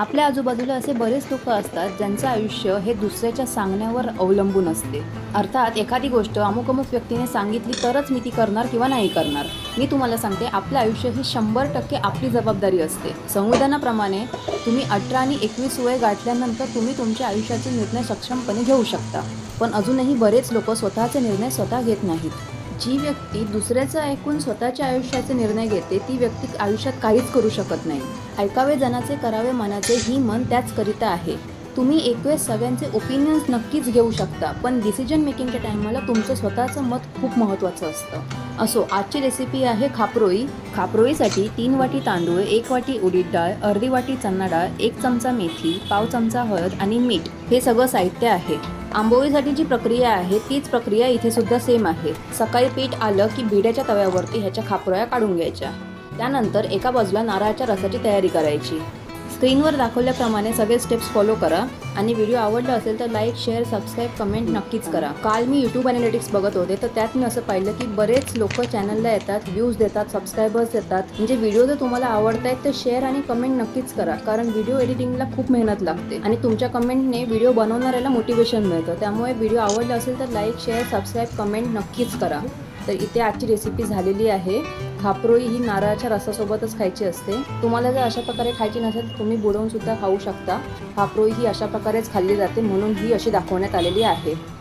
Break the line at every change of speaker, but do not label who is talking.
आपल्या आजूबाजूला असे बरेच लोक असतात ज्यांचं आयुष्य हे दुसऱ्याच्या सांगण्यावर अवलंबून असते. अर्थात एखादी गोष्ट अमुक अमुक व्यक्तीने सांगितली तरच मी ती करणार किंवा नाही करणार. मी तुम्हाला सांगते आपलं आयुष्य ही शंभर टक्के आपली जबाबदारी असते. संविधानाप्रमाणे तुम्ही अठरा आणि एकवीस वय गाठल्यानंतर तुम्ही तुमच्या आयुष्याचे निर्णय सक्षमपणे घेऊ शकता. पण अजूनही बरेच लोक स्वतःचे निर्णय स्वतः घेत नाहीत. जी व्यक्ती दुसऱ्याचं ऐकून स्वतःच्या आयुष्याचे निर्णय घेते ती व्यक्ती आयुष्यात काहीच करू शकत नाही. ऐकावे जनाचे करावे मनाचे ही मन त्याच करिता आहे. तुम्ही एकवेळेस सगळ्यांचे ओपिनियन्स नक्कीच घेऊ शकता पण डिसिजन मेकिंगच्या टायमाला तुमचं स्वतःचं मत खूप महत्त्वाचं असतं. असो आजची रेसिपी आहे खापरोळी. खापरोळीसाठी तीन वाटी तांदूळ एक वाटी उडीद डाळ अर्धी वाटी चणा डाळ एक चमचा मेथी पाव चमचा हळद आणि मीठ हे सगळं साहित्य आहे. आंबोळीसाठी जी प्रक्रिया आहे तीच प्रक्रिया इथे सुद्धा सेम आहे. सकाळी पीठ आलं की भिड्याच्या तव्यावरती ह्याच्या खापरोळ्या काढून घ्यायच्या. त्यानंतर एका बाजूला नारळाच्या रसाची तयारी करायची. स्क्रीनवर दाखवल्याप्रमाणे सगळे स्टेप्स फॉलो करा. आणि व्हिडिओ आवडला असेल तर लाईक शेअर सबस्क्राईब कमेंट नक्कीच करा. काल मी यूट्यूब अॅनालिटिक्स बघत होते तर त्यात मी असं पाहिलं की बरेच लोक चॅनलला येतात व्ह्यूज देतात सबस्क्रायबर्स देतात. म्हणजे व्हिडिओ जर तुम्हाला आवडत आहेत तर शेअर आणि कमेंट नक्कीच करा. कारण व्हिडिओ एडिटिंगला खूप मेहनत लागते. आणि तुमच्या कमेंटने व्हिडिओ बनवणाऱ्याला मोटिवेशन मिळतं. त्यामुळे व्हिडिओ आवडला असेल तर लाईक शेअर सबस्क्राईब कमेंट नक्कीच करा. तर इथे आजची रेसिपी झालेली आहे. खापरोळी ही नारळाच्या रसासोबतच खायची असते. तुम्हाला जर अशा प्रकारे खायची नसेल तर तुम्ही बुडवून सुद्धा खाऊ शकता. खापरोळी ही अशा प्रकारेच खाल्ली जाते म्हणून ही अशी दाखवण्यात आलेली आहे.